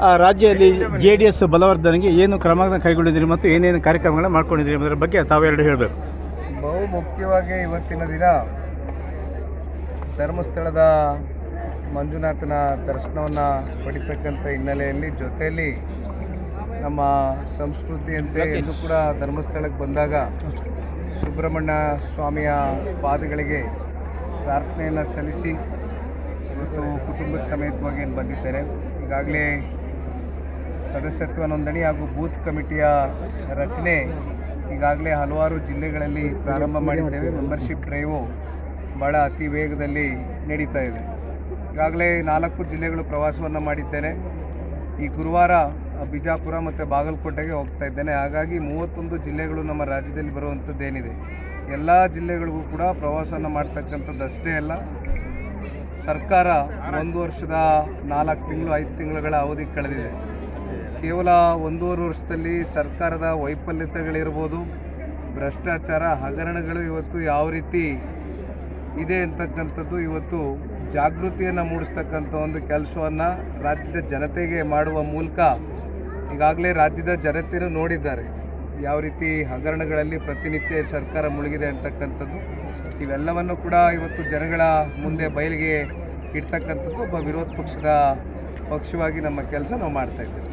ಆ, ರಾಜ್ಯದಲ್ಲಿ J D S ಬಲವರ್ಧನೆಗೆ ಏನು ಕ್ರಮಗಳನ್ನು ಕೈಗೊಂಡಿದ್ದೀರಿ ಮತ್ತು ಏನೇನು ಕಾರ್ಯಕ್ರಮಗಳನ್ನ ಮಾಡ್ಕೊಂಡಿದ್ದೀರಿ ಅದರ ಬಗ್ಗೆ ತಾವೆರಡು ಹೇಳಬೇಕು. ಬಹು ಮುಖ್ಯವಾಗಿ ಇವತ್ತಿನ ದಿನ ಧರ್ಮಸ್ಥಳದ ಮಂಜುನಾಥನ ದರ್ಶನವನ್ನು ಪಡಿತಕ್ಕಂಥ ಹಿನ್ನೆಲೆಯಲ್ಲಿ ಜೊತೆಯಲ್ಲಿ ನಮ್ಮ ಸಂಸ್ಕೃತಿಯಂತೆ ಎಲ್ಲೂ ಕೂಡ ಧರ್ಮಸ್ಥಳಕ್ಕೆ ಬಂದಾಗ ಸುಬ್ರಹ್ಮಣ್ಯ ಸ್ವಾಮಿಯ ಪಾದಗಳಿಗೆ ಪ್ರಾರ್ಥನೆಯನ್ನು ಸಲ್ಲಿಸಿ ಇವತ್ತು ಕುಟುಂಬದ ಸಮೇತವಾಗಿ ಏನು ಬಂದಿದ್ದೇನೆ ಈಗಾಗಲೇ ಸದಸ್ಯತ್ವ ನೋಂದಣಿ ಹಾಗೂ ಬೂತ್ ಕಮಿಟಿಯ ರಚನೆ ಈಗಾಗಲೇ ಹಲವಾರು ಜಿಲ್ಲೆಗಳಲ್ಲಿ ಪ್ರಾರಂಭ ಮಾಡಿದ್ದೇವೆ. ಮೆಂಬರ್ಶಿಪ್ ಡ್ರೈವು ಭಾಳ ಅತಿ ವೇಗದಲ್ಲಿ ನಡೀತಾ ಇದೆ. ಈಗಾಗಲೇ ನಾಲ್ಕು ಜಿಲ್ಲೆಗಳು ಪ್ರವಾಸವನ್ನು ಮಾಡಿದ್ದೇನೆ. ಈ ಗುರುವಾರ ಬಿಜಾಪುರ ಮತ್ತು ಬಾಗಲಕೋಟೆಗೆ ಹೋಗ್ತಾ ಇದ್ದೇನೆ. ಹಾಗಾಗಿ ಮೂವತ್ತೊಂದು ಜಿಲ್ಲೆಗಳು ನಮ್ಮ ರಾಜ್ಯದಲ್ಲಿ ಬರುವಂಥದ್ದೇನಿದೆ. ಎಲ್ಲ ಜಿಲ್ಲೆಗಳಿಗೂ ಕೂಡ ಪ್ರವಾಸವನ್ನು ಮಾಡ್ತಕ್ಕಂಥದ್ದು ಅಷ್ಟೇ ಅಲ್ಲ. ಸರ್ಕಾರ ಒಂದು ವರ್ಷದ ನಾಲ್ಕು ತಿಂಗಳು, ಐದು ತಿಂಗಳುಗಳ ಅವಧಿ ಕಳೆದಿದೆ. ಕೇವಲ ಒಂದೂವರೆ ವರ್ಷದಲ್ಲಿ ಸರ್ಕಾರದ ವೈಫಲ್ಯತೆಗಳಿರ್ಬೋದು, ಭ್ರಷ್ಟಾಚಾರ, ಹಗರಣಗಳು ಇವತ್ತು ಯಾವ ರೀತಿ ಇದೆ ಅಂತಕ್ಕಂಥದ್ದು ಇವತ್ತು ಜಾಗೃತಿಯನ್ನು ಮೂಡಿಸ್ತಕ್ಕಂಥ ಒಂದು ಕೆಲಸವನ್ನು ರಾಜ್ಯದ ಜನತೆಗೆ ಮಾಡುವ ಮೂಲಕ ಈಗಾಗಲೇ ರಾಜ್ಯದ ಜನತೆಯೂ ನೋಡಿದ್ದಾರೆ. ಯಾವ ರೀತಿ ಹಗರಣಗಳಲ್ಲಿ ಪ್ರತಿನಿತ್ಯ ಸರ್ಕಾರ ಮುಳುಗಿದೆ ಅಂತಕ್ಕಂಥದ್ದು, ಇವೆಲ್ಲವನ್ನು ಕೂಡ ಇವತ್ತು ಜನಗಳ ಮುಂದೆ ಬಯಲಿಗೆ ಇಡ್ತಕ್ಕಂಥದ್ದು ಒಬ್ಬ ವಿರೋಧ ಪಕ್ಷದ ಪಕ್ಷವಾಗಿ ನಮ್ಮ ಕೆಲಸ ನಾವು ಮಾಡ್ತಾ ಇದ್ದೇವೆ.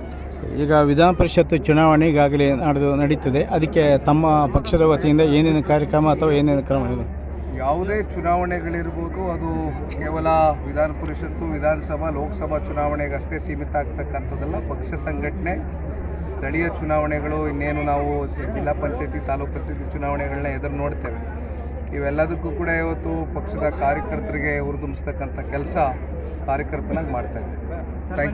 ಈಗ ವಿಧಾನ ಪರಿಷತ್ ಚುನಾವಣೆ ಈಗಾಗಲೇ ನಡೆದು, ನಡೀತದೆ. ಅದಕ್ಕೆ ತಮ್ಮ ಪಕ್ಷದ ವತಿಯಿಂದ ಏನೇನು ಕಾರ್ಯಕ್ರಮ ಅಥವಾ ಏನೇನು ಕ್ರಮ ಇದೆ? ಯಾವುದೇ ಚುನಾವಣೆಗಳಿರ್ಬೋದು, ಅದು ಕೇವಲ ವಿಧಾನ ಪರಿಷತ್ತು ವಿಧಾನಸಭಾ, ಲೋಕಸಭಾ ಚುನಾವಣೆಗಷ್ಟೇ ಸೀಮಿತ ಆಗ್ತಕ್ಕಂಥದ್ದಲ್ಲ ಪಕ್ಷ ಸಂಘಟನೆ, ಸ್ಥಳೀಯ ಚುನಾವಣೆಗಳು, ಇನ್ನೇನು ನಾವು ಜಿಲ್ಲಾ ಪಂಚಾಯತಿ, ತಾಲೂಕು ಪಂಚಾಯತಿ ಚುನಾವಣೆಗಳನ್ನ ಎದುರು ನೋಡ್ತೇವೆ. ಇವೆಲ್ಲದಕ್ಕೂ ಕೂಡ ಇವತ್ತು ಪಕ್ಷದ ಕಾರ್ಯಕರ್ತರಿಗೆ ಹುರಿದುಂಬಿಸ್ತಕ್ಕಂಥ ಕೆಲಸ ಕಾರ್ಯಕರ್ತನಾಗಿ ಮಾಡ್ತಾ ಇದ್ದೀವಿ ಥ್ಯಾಂಕ್